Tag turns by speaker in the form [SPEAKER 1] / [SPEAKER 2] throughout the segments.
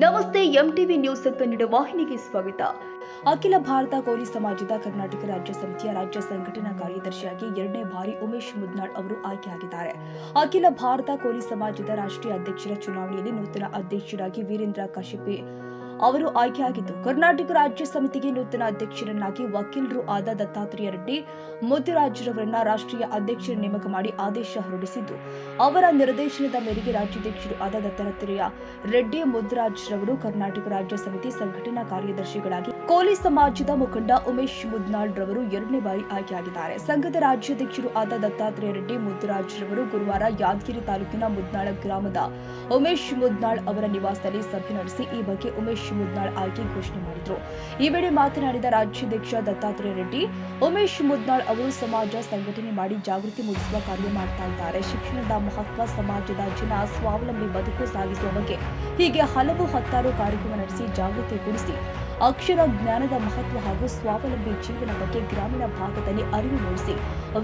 [SPEAKER 1] MTV news Kannada ವಾಹಿನಿಗೆ ಸ್ವಾಗತ. ಅಖಿಲ ಭಾರತ ಕೋಲಿ ಸಮಾಜದ ಕರ್ನಾಟಕ ರಾಜ್ಯ ಸಮಿತಿಯ ರಾಜ್ಯ ಸಂಘಟನಾ ಕಾರ್ಯದರ್ಶಿಯಾಗಿ ಎರಡನೇ ಬಾರಿ ಉಮೇಶ್ ಮುದ್ನಾಳ್ ಅವರು ಆಯ್ಕೆಯಾಗಿದ್ದಾರೆ. ಅಖಿಲ ಭಾರತ ಕೋಲಿ ಸಮಾಜದ ರಾಷ್ಟ್ರೀಯ ಅಧ್ಯಕ್ಷರ ಚುನಾವಣೆಯಲ್ಲಿ ನೂತನ ಅಧ್ಯಕ್ಷರಾಗಿ ವೀರೇಂದ್ರ ಕಶಿಪೆ ಅವರು ಆಯ್ಕೆಯಾಗಿದ್ದು ಕರ್ನಾಟಕ ರಾಜ್ಯ ಸಮಿತಿಗೆ ನೂತನ ಅಧ್ಯಕ್ಷರನ್ನಾಗಿ ವಕೀಲರು ಆದ ದತ್ತಾತ್ರೇಯ ರೆಡ್ಡಿ ಮುದ್ದುರಾಜ್ರವರನ್ನ ರಾಷ್ಟ್ರೀಯ ಅಧ್ಯಕ್ಷರ ನೇಮಕ ಮಾಡಿ ಆದೇಶ ಹೊರಡಿಸಿದ್ದು, ಅವರ ನಿರ್ದೇಶನದ ಮೇರೆಗೆ ರಾಜ್ಯಾಧ್ಯಕ್ಷರು ಆದ ದತ್ತಾತ್ರೇಯ ರೆಡ್ಡಿ ಮುದ್ರಾಜ್ರವರು ಕರ್ನಾಟಕ ರಾಜ್ಯ ಸಮಿತಿ ಸಂಘಟನಾ ಕಾರ್ಯದರ್ಶಿಗಳಾಗಿ ಕೋಲಿ ಸಮಾಜದ ಮುಖಂಡ ಉಮೇಶ್ ಮುದ್ನಾಳ್ ರವರು ಎರಡನೇ ಬಾರಿ ಆಯ್ಕೆಯಾಗಿದ್ದಾರೆ. ಸಂಘದ ರಾಜ್ಯಾಧ್ಯಕ್ಷರು ಆದ ದತ್ತಾತ್ರೇಯ ರೆಡ್ಡಿ ಮುದ್ರಾಜ್ ರವರು ಗುರುವಾರ ಯಾದಗಿರಿ ತಾಲೂಕಿನ ಮುದ್ನಾಳ ಗ್ರಾಮದ ಉಮೇಶ್ ಮುದ್ನಾಳ್ ಅವರ ನಿವಾಸದಲ್ಲಿ ಸಭೆ ನಡೆಸಿ ಈ ಬಗ್ಗೆ ಉಮೇಶ್ ಮುದ್ನಾಳ್ ಆಯ್ಕೆ ಘೋಷಣೆ ಮಾಡಿದ್ರು. ಈ ವೇಳೆ ಮಾತನಾಡಿದ ರಾಜ್ಯಾಧ್ಯಕ್ಷ ದತ್ತಾತ್ರೇಯ ರೆಡ್ಡಿ, ಉಮೇಶ್ ಮುದ್ನಾಳ್ ಅವರು ಸಮಾಜ ಸಂಘಟನೆ ಮಾಡಿ ಜಾಗೃತಿ ಮೂಡಿಸುವ ಕಾರ್ಯ ಮಾಡ್ತಾ ಇದ್ದಾರೆ. ಶಿಕ್ಷಣದ ಮಹತ್ವ ಸಮಾಜದ ಜನ ಸ್ವಾವಲಂಬಿ ಬದುಕು ಸಾಗಿಸುವ ಬಗ್ಗೆ ಹೀಗೆ ಹಲವು ಹತ್ತಾರು ಕಾರ್ಯಕ್ರಮ ನಡೆಸಿ ಜಾಗೃತಿ ಮೂಡಿಸಿ, ಅಕ್ಷರ ಜ್ಞಾನದ ಮಹತ್ವ ಹಾಗೂ ಸ್ವಾವಲಂಬಿ ಜೀವನ ಬಗ್ಗೆ ಗ್ರಾಮೀಣ ಭಾಗದಲ್ಲಿ ಅರಿವು ಮೂಡಿಸಿ,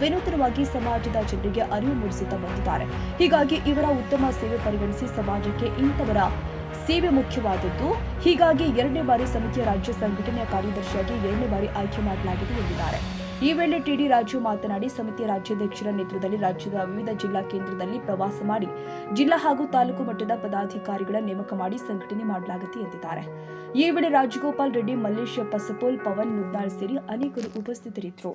[SPEAKER 1] ವಿನೂತನವಾಗಿ ಸಮಾಜದ ಜನರಿಗೆ ಅರಿವು ಮೂಡಿಸುತ್ತಾ ಬಂದಿದ್ದಾರೆ. ಹೀಗಾಗಿ ಇವರ ಉತ್ತಮ ಸೇವೆ ಪರಿಗಣಿಸಿ ಸಮಾಜಕ್ಕೆ ಇಂಥವರ ಸೇವೆ ಮುಖ್ಯವಾದದ್ದು. ಹೀಗಾಗಿ ಎರಡನೇ ಬಾರಿ ಸಮಿತಿಯ ರಾಜ್ಯ ಸಂಘಟನೆಯ ಕಾರ್ಯದರ್ಶಿಯಾಗಿ ಎರಡನೇ ಬಾರಿ ಆಯ್ಕೆ ಮಾಡಲಾಗಿದೆ ಎಂದಿದ್ದಾರೆ. ಈ ವೇಳೆ ಟಿಡಿ ರಾಜು ಮಾತನಾಡಿ ಸಮಿತಿಯ ರಾಜ್ಯಾಧ್ಯಕ್ಷರ ನೇತೃತ್ವದಲ್ಲಿ ರಾಜ್ಯದ ವಿವಿಧ ಜಿಲ್ಲಾ ಕೇಂದ್ರದಲ್ಲಿ ಪ್ರವಾಸ ಮಾಡಿ, ಜಿಲ್ಲಾ ಹಾಗೂ ತಾಲೂಕು ಮಟ್ಟದ ಪದಾಧಿಕಾರಿಗಳ ನೇಮಕ ಮಾಡಿ ಸಂಘಟನೆ ಮಾಡಲಾಗುತ್ತೆ ಎಂದಿದ್ದಾರೆ. ಈ ವೇಳೆ ರಾಜಗೋಪಾಲ್ ರೆಡ್ಡಿ ಮಲ್ಲೇಶ್ ಪಸಪೋಲ್ ಪವನ್ ಮುದ್ದಾಳ್ ಸೇರಿ ಅನೇಕರು ಉಪಸ್ಥಿತರಿದ್ದರು.